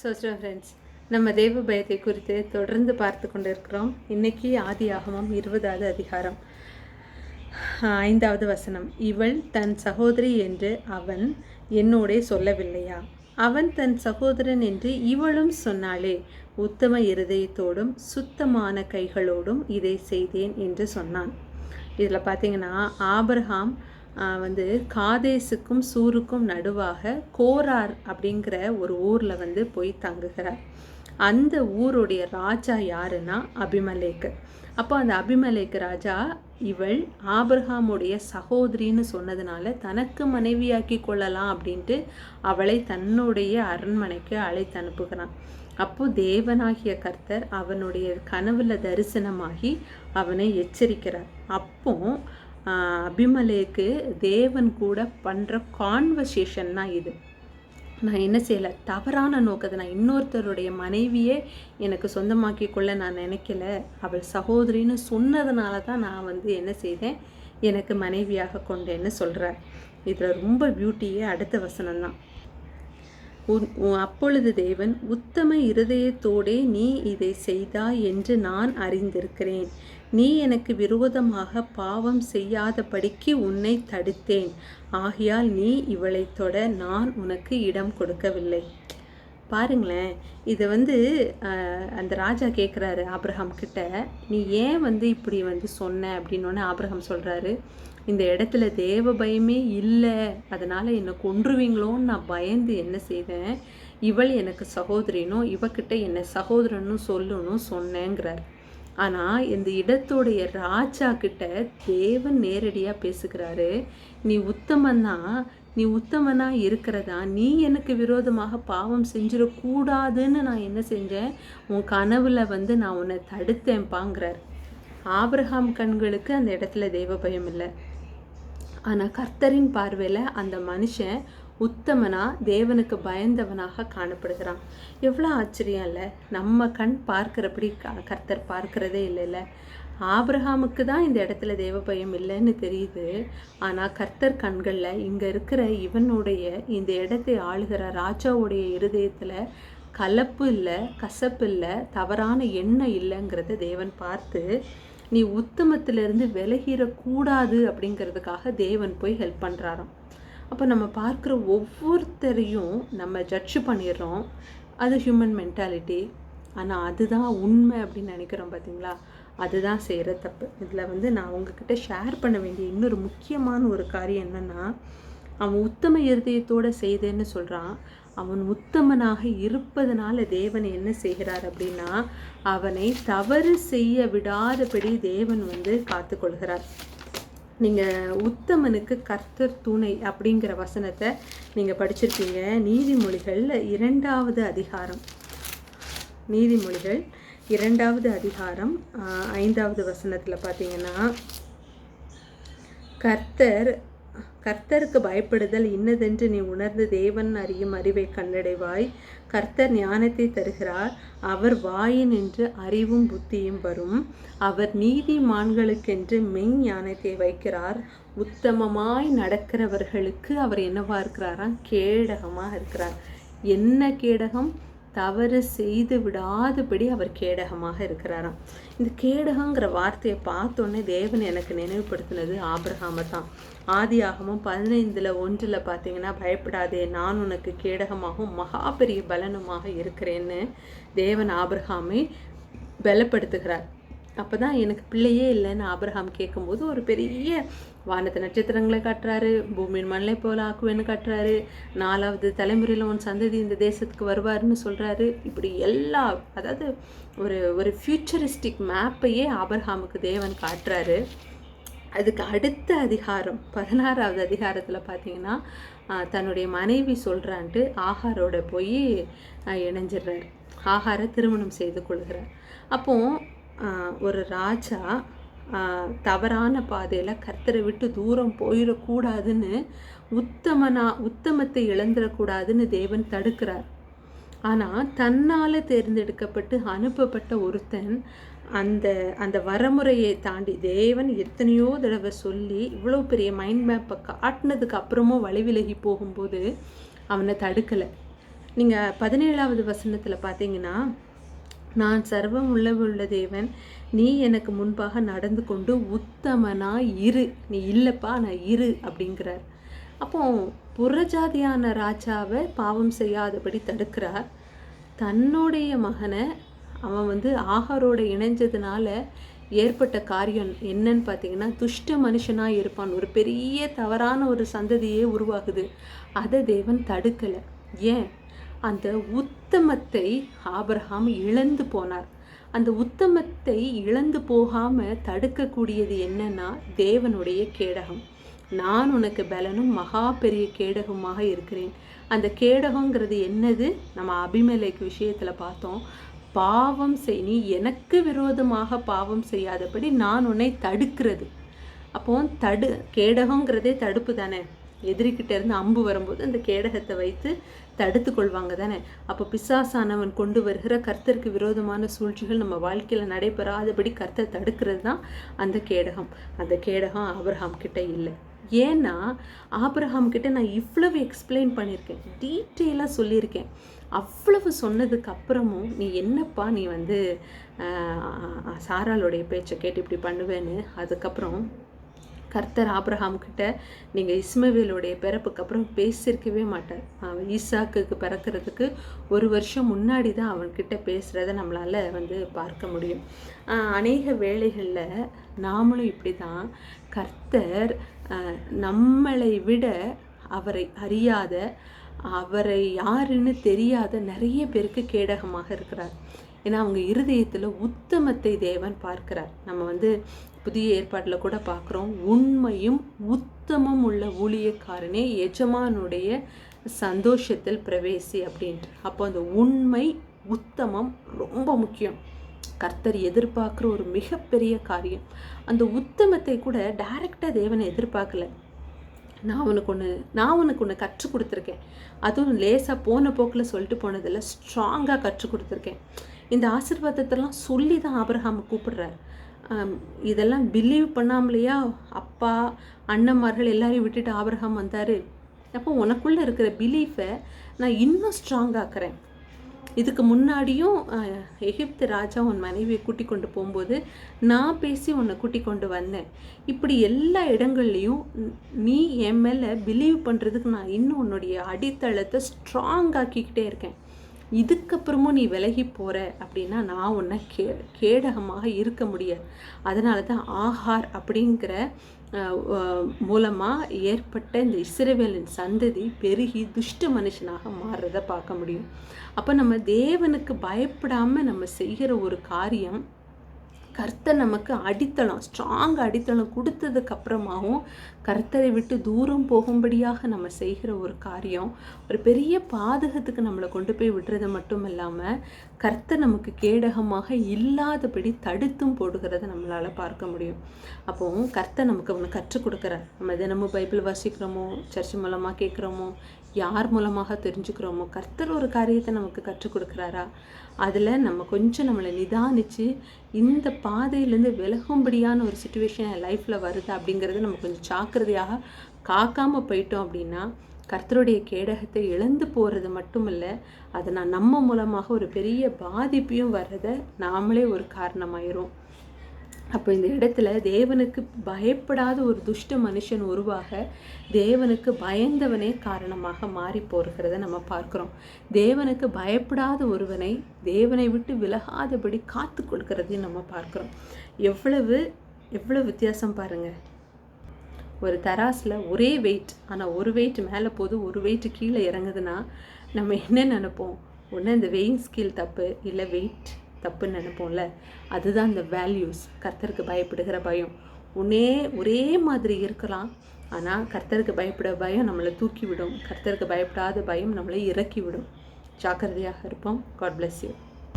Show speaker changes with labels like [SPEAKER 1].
[SPEAKER 1] Zoster friends நம்ம தேவ பயத்தை குறித்து தொடர்ந்து பார்த்து கொண்டிருக்கிறோம். இன்னைக்கு ஆதி ஆகமம் இருபதாவது அதிகாரம். ஐந்தாவது வசனம். இவள் தன் சகோதரி என்று அவன் என்னோடே சொல்லவில்லையா? அவன் தன் சகோதரன் என்று இவளும் சொன்னாளே உத்தம இருதயத்தோடும் சுத்தமான கைகளோடும் இதை செய்தேன் என்று சொன்னான். இதில் பார்த்தீங்கன்னா ஆபர்ஹாம் வந்து காதேசுக்கும் சூருக்கும் நடுவாக கோரார் அப்படிங்கிற ஒரு ஊரில் வந்து போய் தங்குகிறார். அந்த ஊருடைய ராஜா யாருன்னா அபிமலேக்கு. அப்போ அந்த அபிமலேக்கு ராஜா இவள் ஆபிரஹாமுடைய சகோதரின்னு சொன்னதுனால தனக்கு மனைவியாக்கி கொள்ளலாம் அப்படின்ட்டு அவளை தன்னுடைய அரண்மனைக்கு அழைத்து அனுப்புகிறான். அப்போ தேவனாகிய கர்த்தர் அவனுடைய கனவுல தரிசனமாகி அவனை எச்சரிக்கிறார். அப்போ அபிமலேக்கு தேவன் கூட பண்ணுற கான்வர்சேஷன் தான் இது. நான் என்ன செய்யலை? தவறான நோக்கத்தை நான் இன்னொருத்தருடைய மனைவியே எனக்கு சொந்தமாக்கி கொள்ள நான் நினைக்கல. அவள் சகோதரின்னு சொன்னதுனால தான் நான் வந்து என்ன செய்தேன்? எனக்கு மனைவியாக கொண்டேன்னு சொல்கிறார் இதில் ரொம்ப பியூட்டியே அடுத்த வசனம் தான். அப்பொழுது தேவன் உத்தம இருதயத்தோடே நீ இதை செய்தாய் என்று நான் அறிந்திருக்கிறேன். நீ எனக்கு விரோதமாக பாவம் செய்யாதபடிக்கு உன்னை தடுத்தேன். ஆகையால் நீ இவளை தொட நான் உனக்கு இடம் கொடுக்கவில்லை. பாருங்களேன் இது வந்து அந்த ராஜா கேட்குறாரு ஆப்ரஹாம் கிட்ட நீ ஏன் வந்து இப்படி வந்து சொன்ன? அப்படின்னோடனே ஆப்ரஹாம் சொல்கிறாரு இந்த இடத்துல தேவ பயமே இல்லை. அதனால் என்னை கொன்றுவீங்களோன்னு நான் பயந்து என்ன செய்தேன்? இவள் எனக்கு சகோதரினும் இவக்கிட்ட என்னை சகோதரனும் சொல்லணும் சொன்னேங்கிறார். ஆனால் இந்த இடத்துடைய ராஜா கிட்ட தேவன் நேரடியாக பேசுகிறாரு. நீ உத்தமன்னா நீ உத்தமனா இருக்கிறதா? நீ எனக்கு விரோதமாக பாவம் செஞ்சிடக்கூடாதுன்னு நான் என்ன செஞ்சேன்? உன் கனவுல வந்து நான் உன்னை தடுத்தேன்பாங்கிறார் ஆப்ரஹாம் கண்களுக்கு அந்த இடத்துல தெய்வ பயம் இல்லை. ஆனால் கர்த்தரின் பார்வையில் அந்த மனுஷன் உத்தமனா தேவனுக்கு பயந்தவனாக காணப்படுகிறான். எவ்வளோ ஆச்சரியம் இல்லை. நம்ம கண் பார்க்குறபடி க- கர்த்தர் பார்க்கிறதே இல்லைல்ல. ஆபிரகாமுக்கு தான் இந்த இடத்துல தேவ பயம் இல்லைன்னு தெரியுது. ஆனால் கர்த்தர் கண்களில் இங்கே இருக்கிற இவனுடைய இந்த இடத்தை ஆளுகிற ராஜாவுடைய இருதயத்தில் கலப்பு இல்லை கசப்பு இல்லை தவறான எண்ணம் இல்லைங்கிறத தேவன் பார்த்து நீ உத்தமத்திலிருந்து விலகிடக்கூடாது அப்படிங்கிறதுக்காக தேவன் போய் ஹெல்ப் பண்ணுறாராம் அப்போ நம்ம பார்க்குற ஒவ்வொருத்தரையும் நம்ம ஜட்ஜ் பண்ணிடுறோம். அது ஹியூமன் மென்டாலிட்டி ஆனால் அதுதான் உண்மை அப்படின்னு நினைக்கிறோம் பார்த்தீங்களா அதுதான் செய்கிற தப்பு. இதில் வந்து நான் உங்ககிட்ட ஷேர் பண்ண வேண்டிய இன்னொரு முக்கியமான ஒரு காரியம் என்னென்னா அவன் உத்தம இருதயத்தோடு செய்தேன்னு சொல்கிறான் அவன் உத்தமனாக இருப்பதனால தேவன் என்ன செய்கிறார் அப்படின்னா அவனை தவறு செய்ய விடாதபடி தேவன் வந்து காத்துக்கொள்கிறார். நீங்கள் உத்தமனுக்கு கர்த்தர் துணை அப்படிங்கிற வசனத்தை நீங்கள் படிச்சிருக்கீங்க. நீதிமொழிகள் இரண்டாவது அதிகாரம். நீதிமொழிகள் இரண்டாவது அதிகாரம் ஐந்தாவது வசனத்தில் பார்த்தீங்கன்னா கர்த்தர் கர்த்தருக்கு பயப்படுதல் இன்னதென்று நீ உணர்ந்து தேவன் அறியும் அறிவை கண்டடைவாய் கர்த்தர் ஞானத்தை தருகிறார். அவர் வாயினின்று அறிவும் புத்தியும் வரும். அவர் நீதிமான்களுக்கென்று மெய் ஞானத்தை வைக்கிறார். உத்தமமாய் நடக்கிறவர்களுக்கு அவர் என்னவா இருக்கிறாராம்? கேடகமாக இருக்கிறார். என்ன கேடகம்? தவறு செய்து விடாதபடி அவர் கேடகமாக இருக்கிறாராம். இந்த கேடகங்கிற வார்த்தையை பார்த்தோன்னே தேவன் எனக்கு நினைவுபடுத்தினது ஆபிரகாம தான். ஆதி ஆகமும் பதினைந்தில் ஒன்றில் பார்த்தீங்கன்னா பயப்படாதே நான் உனக்கு கேடகமாகவும் மகா பெரிய பலனுமாக இருக்கிறேன்னு தேவன் ஆபிரகாமை பலப்படுத்துகிறார். அப்போ தான் எனக்கு பிள்ளையே இல்லைன்னு ஆபிரகாம் கேட்கும்போது ஒரு பெரிய வானத்து நட்சத்திரங்களை காட்டுறாரு பூமியின் மண்ணை போல ஆக்குவேன்னு காட்டுறாரு. நாலாவது தலைமுறையில் உன் சந்ததி இந்த தேசத்துக்கு வருவாருன்னு சொல்கிறாரு இப்படி எல்லா அதாவது ஒரு ஒரு ஃபியூச்சரிஸ்டிக் மேப்பையே அபர்ஹாமுக்கு தேவன் காட்டுறாரு. அதுக்கு அடுத்த அதிகாரம் பதினாறாவது அதிகாரத்தில் பார்த்தீங்கன்னா தன்னுடைய மனைவி சொல்கிறான்ட்டு ஆகாரோட போய் ஆஹ், இணைஞ்சிடுறாரு. ஆகாரை திருமணம் செய்து கொள்கிறார். அப்போது ஒரு ராஜா தவறான பாதையில் கர்த்தரை விட்டு தூரம் போயிடக்கூடாதுன்னு உத்தமனா உத்தமத்தை இழந்துடக்கூடாதுன்னு தேவன் தடுக்கிறார். ஆனால் தன்னால் தேர்ந்தெடுக்கப்பட்டு அனுப்பப்பட்ட ஒருத்தன் அந்த அந்த வரமுறையை தாண்டி தேவன் எத்தனையோ தடவை சொல்லி இவ்வளோ பெரிய மைண்ட் மேப்பை காட்டினதுக்கு அப்புறமும் வழி விலகி போகும்போது அவனை தடுக்கலை. நீங்கள் பதினேழாவது வசனத்தில் பார்த்தீங்கன்னா நான் சர்வம் உள்ள தேவன். நீ எனக்கு முன்பாக நடந்து கொண்டு உத்தமனா இரு. நீ இல்லைப்பா நான் இரு அப்படிங்கிறார். அப்போ புறஜாதியான ராஜாவை பாவம் செய்யாதபடி தடுக்கிறார். தன்னுடைய மகனை அவன் வந்து ஆகாரோட இணைஞ்சதுனால ஏற்பட்ட காரியம் என்னன்னு பார்த்தீங்கன்னா துஷ்ட மனுஷனாக இருப்பான். ஒரு பெரிய தவறான ஒரு சந்ததியே உருவாகுது. அதை தேவன் தடுக்கலை. ஏன்? அந்த உத் உத்தமத்தை ஆபரகாம் இழந்து போனார். அந்த உத்தமத்தை இழந்து போகாமல் தடுக்கக்கூடியது என்னன்னா தேவனுடைய கேடகம். நான் உனக்கு பலனும் மகா பெரிய கேடகமாக இருக்கிறேன். அந்த கேடகங்கிறது என்னது? நம்ம அபிமலைக்கு விஷயத்தில் பார்த்தோம். பாவம் செய் நீ எனக்கு விரோதமாக பாவம் செய்யாதபடி நான் உன்னை தடுக்கிறது. அப்போ தடு கேடகங்கிறதே தடுப்பு தானே? எதிரிக்கிட்ட இருந்து அம்பு வரும்போது அந்த கேடகத்தை வைத்து தடுத்து கொள்வாங்க தானே? அப்போ பிசாசானவன் கொண்டு வருகிற கர்த்தருக்கு விரோதமான சூழ்ச்சிகள் நம்ம வாழ்க்கையில் நடைபெறாதபடி கர்த்தர் தடுக்கிறது தான் அந்த கேடகம். அந்த கேடகம் ஆபிரஹாம் கிட்ட இல்லை. ஏன்னா ஆபிரஹாம் கிட்ட நான் இவ்வளவு எக்ஸ்பிளைன் பண்ணியிருக்கேன். டீட்டெயிலாக சொல்லியிருக்கேன். அவ்வளவு சொன்னதுக்கு அப்புறமும் நீ என்னப்பா நீ வந்து சாராளுடைய பேச்சை கேட்டு இப்படி பண்ணுவேன்னு அதுக்கப்புறம் கர்த்தர் ஆப்ரஹாம் கிட்ட நீங்கள் இஸ்மவேலுடைய பிறப்புக்கு அப்புறம் பேசியிருக்கவே மாட்டார். அவன் ஈசாக்குக்கு பிறக்கிறதுக்கு ஒரு வருஷம் முன்னாடி தான் அவன்கிட்ட பேசுகிறத நம்மளால் வந்து பார்க்க முடியும். அநேக வேளைகளில் நாமளும் இப்படி தான் கர்த்தர் நம்மளை விட அவரை அறியாத அவரை யாருன்னு தெரியாத நிறைய பேருக்கு கேடகமாக இருக்கிறார். ஏன்னா அவங்க இருதயத்தில் உத்தமத்தை தேவன் பார்க்கிறார். நம்ம வந்து புதிய ஏற்பாட்டில் கூட பார்க்குறோம். உண்மையும் உத்தமம் உள்ள ஊழியக்காரனே எஜமானுடைய சந்தோஷத்தில் பிரவேசி அப்படின்ட்டு. அப்போ அந்த உண்மை உத்தமம் ரொம்ப முக்கியம். கர்த்தர் எதிர்பார்க்குற ஒரு மிகப்பெரிய காரியம். அந்த உத்தமத்தை கூட டைரெக்டாக தேவனை எதிர்பார்க்கல. நான் உனக்கு ஒன்று நான் உனக்கு ஒன்று கற்றுக் கொடுத்துருக்கேன். அதுவும் லேசாக போன போக்கில் சொல்லிட்டு போனதில் ஸ்ட்ராங்காக கற்றுக் கொடுத்துருக்கேன். இந்த ஆசிர்வாதத்தெல்லாம் சொல்லி தான் ஆபிரஹாமை கூப்பிடுறார் இதெல்லாம் பிலீவ் பண்ணாமலையா? அப்பா அண்ணன்மார்கள் எல்லாரையும் விட்டுட்டு ஆபிரஹாம் வந்தார். அப்போ உனக்குள்ளே இருக்கிற பிலீஃபை நான் இன்னும் ஸ்ட்ராங்காக்குறேன் இதுக்கு முன்னாடியும் எகிப்து ராஜா உன் மனைவியை கூட்டி கொண்டு போகும்போது நான் பேசி உன்னை கூட்டி கொண்டு வந்தேன். இப்படி எல்லா இடங்கள்லையும் நீ என் மேலே பிலீவ் பண்ணுறதுக்கு நான் இன்னும் உன்னுடைய அடித்தளத்தை ஸ்ட்ராங் ஆக்கிக்கிட்டே இருக்கேன். இதுக்கப்புறமும் நீ விலகி போகிற அப்படின்னா நான் உன்னை கே கேடகமாக இருக்க முடியாது. அதனால தான் ஆஹார் அப்படிங்கிற மூலமாக ஏற்பட்ட இந்த இஸ்ரேவேலின் சந்ததி பெருகி துஷ்ட மனுஷனாக மாறுறதை பார்க்க முடியும். அப்போ நம்ம தேவனுக்கு பயப்படாமல் நம்ம செய்கிற ஒரு காரியம் கர்த்தர் நமக்கு அடித்தளம் ஸ்ட்ராங் அடித்தளம் கொடுத்ததுக்கு அப்புறமாவும் கர்த்தரை விட்டு தூரம் போகும்படியாக நம்ம செய்கிற ஒரு காரியம் ஒரு பெரிய பாதகத்துக்கு நம்மளை கொண்டு போய் விடுறது மட்டும் இல்லாமல் கர்த்தர் நமக்கு கேடகமாக இல்லாதபடி தடுத்தும் போடுகிறத நம்மளால் பார்க்க முடியும். அப்போது கர்த்தர் நமக்கு ஒன்று கற்றுக் கொடுக்குறார். நம்ம தினமும் பைபிள் வாசிக்கிறோமோ சர்ச் மூலமாக கேட்குறோமோ யார் மூலமாக தெரிஞ்சுக்கிறோமோ கர்த்தர் ஒரு காரியத்தை நமக்கு கற்றுக் கொடுக்குறாரா? அதில் நம்ம கொஞ்சம் நம்மளை நிதானித்து இந்த பாதையிலேருந்து விலகும்படியான ஒரு சுச்சுவேஷன் என் லைஃப்பில் வருது அப்படிங்கிறது நம்ம கொஞ்சம் ஜாக்கிரதையாக காக்காமல் போயிட்டோம் அப்படின்னா கர்த்தருடைய கேடகத்தை இழந்து போகிறது மட்டும் இல்லை அதை நான் நம்ம மூலமாக ஒரு பெரிய பாதிப்பையும் வர்றதை நாமளே ஒரு காரணமாயிரும். அப்போ இந்த இடத்துல தேவனுக்கு பயப்படாத ஒரு துஷ்ட மனுஷன் உருவாக தேவனுக்கு பயந்தவனே காரணமாக மாறி போகிறத நம்ம பார்க்குறோம். தேவனுக்கு பயப்படாத ஒருவனை தேவனை விட்டு விலகாதபடி காத்து கொடுக்கறதையும் நம்ம பார்க்குறோம். எவ்வளவு எவ்வளோ வித்தியாசம் பாருங்கள் ஒரு தராஸில் ஒரே வெயிட் ஆனால் ஒரு வெயிட் மேலே போது ஒரு வெயிட் கீழே இறங்குதுன்னா நம்ம என்ன நினப்போம்? ஒன்று இந்த வெயிங் ஸ்கில் தப்பு இல்லை வெயிட் தப்புன்னு நினைப்போம்ல? அதுதான் இந்த வேல்யூஸ் கர்த்தருக்கு பயப்படுகிற பயம். ஒன்னே ஒரே மாதிரி இருக்கலாம். ஆனால் கர்த்தருக்கு பயப்பட பயம் நம்மளை தூக்கி விடும் கர்த்தருக்கு பயப்படாத பயம் நம்மளை இறக்கி விடும் ஜாக்கிரதையாக இருப்போம். God bless you